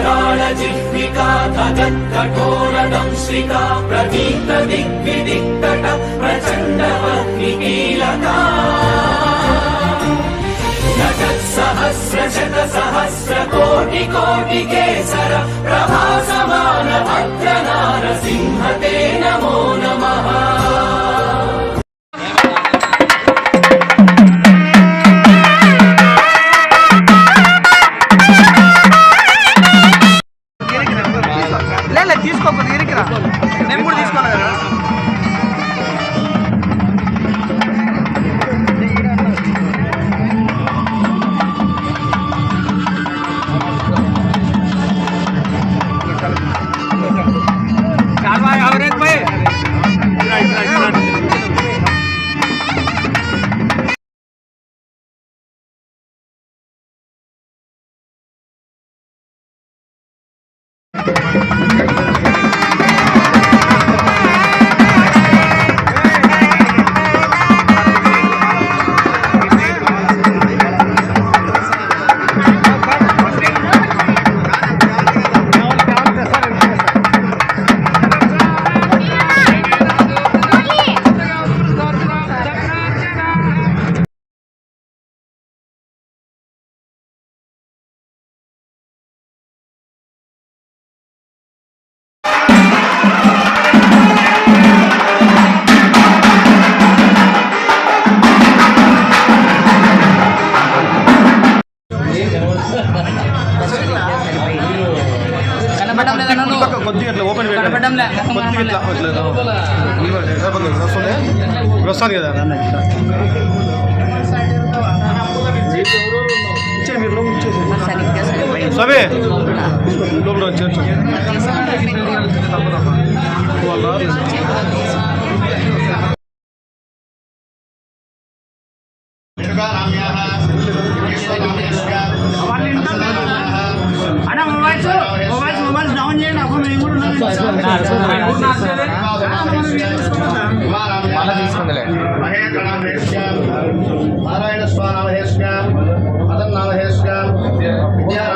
ज्वलत्कराळजिह्विका धगत्कठोरदंश्रिका प्रदीप्त दिग्विदिक्तट प्रचण्डवह्निकीलका नटत्सहस्रशत सहस्र కనపడడం లేదా కొద్దిగా ఇట్లా ఓపెన్ కనపడడం కొద్దిగా ఇట్లా వస్తుంది వస్తుంది కదా మీరు లోపల ఇచ్చేసి సరిగ్గా మేము కూడా ఉన్నాం. Narayana స్వామహేష్యాం Vidyaranya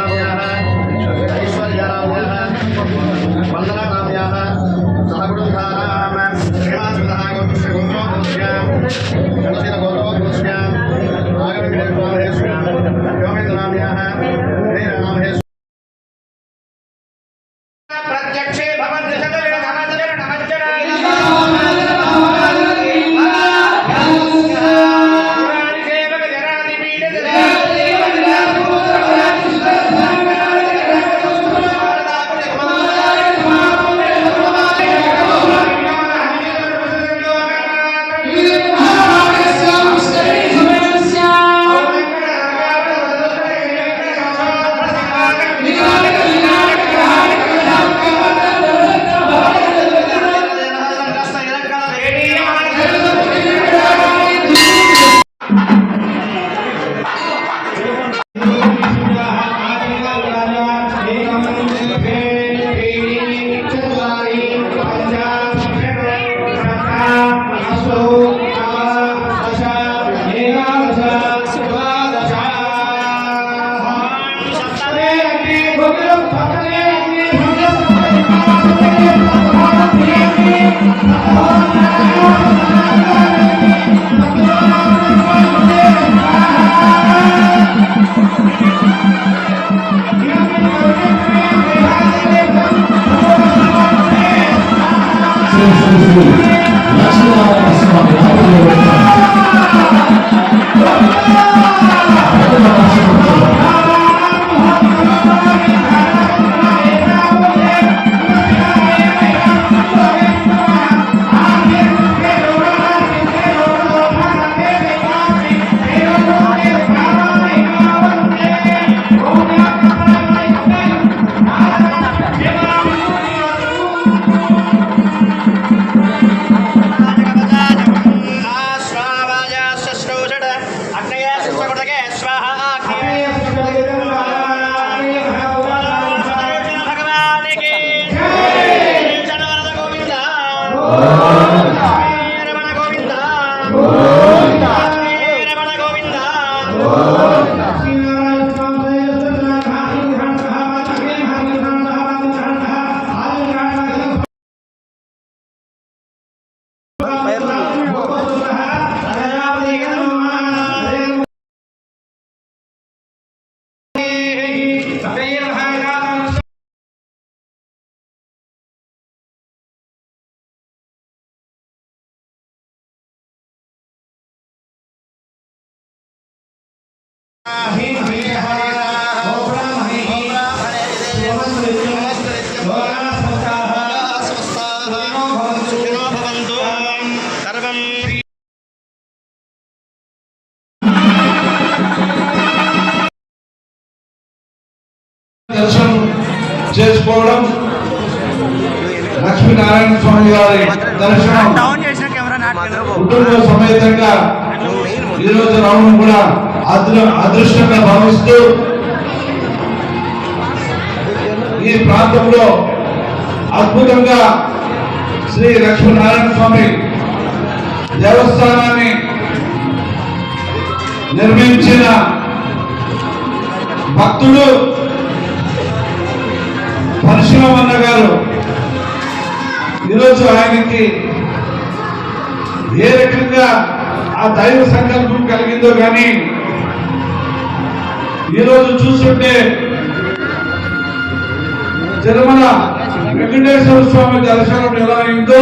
Thank you. దర్శనం చేసుకోవడం లక్ష్మీనారాయణ స్వామి వారి దర్శనం. కుటుంబ సమేతంగా ఈరోజు రావడం కూడా అదృ అదృష్టంగా భావిస్తూ ఈ ప్రాంతంలో అద్భుతంగా శ్రీ లక్ష్మీనారాయణ స్వామి దేవస్థానాన్ని నిర్మించిన భక్తుడు పరశురామన్న గారు. ఈరోజు ఆయనకి ఏ రకంగా ఆ దైవ సంకల్పం కలిగిందో కానీ ఈరోజు చూస్తుంటే తిరుమల వెంకటేశ్వర స్వామి దర్శనం ఎలా అయిందో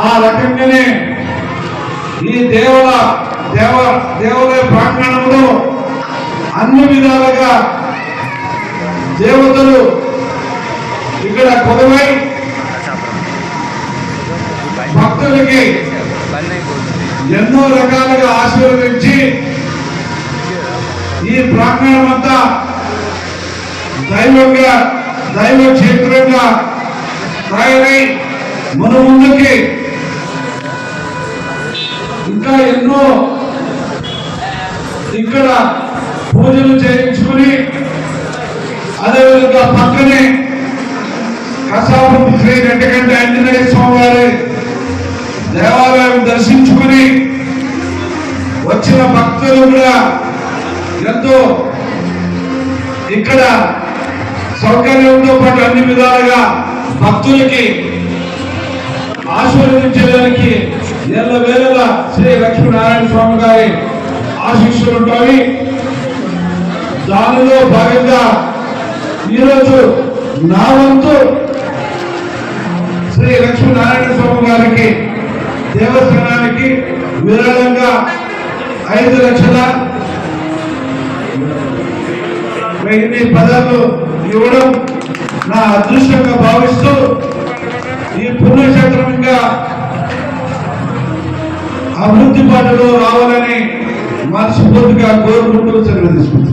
ఆ రకంగానే ఈ దేవుల దేవ దేవాలయ ప్రాంగణంలో అన్ని విధాలుగా దేవతలు ఇక్కడ కొదవై భక్తులకి ఎన్నో రకాలుగా ఆశీర్వదించి ఈ ప్రాంగణం అంతా దైవంగా దైవ క్షేత్రంగా తయారై మన ముందుకి ఇంకా ఎన్నో ఇక్కడ పూజలు చేయించుకుని అదేవిధంగా పక్కనే కసాపు శ్రీ గంటగంట ఆంజనేయ స్వామి వారి దేవాలయం దర్శించుకుని వచ్చిన భక్తులు కూడా ఎంతో ఇక్కడ సౌకర్యంతో పాటు అన్ని విధాలుగా భక్తులకి ఆశీర్వదించడానికి ఎల్ల వేళల శ్రీ లక్ష్మీనారాయణ స్వామి గారి ఆశీస్సులు ఉంటాయి. దానిలో భాగంగా ఈరోజు నా వంతు శ్రీ లక్ష్మీనారాయణ స్వామి గారికి దేవస్థానానికి విరాళంగా ఐదు లక్షల వెయ్యి పదాలు ఇవ్వడం నా అదృష్టంగా భావిస్తూ ఈ పుణ్యక్షేత్రంగా అభివృద్ధి పాటలో రావాలని మనస్ఫూర్తిగా కోరుకుంటూ సెలవు తీసుకుంటాను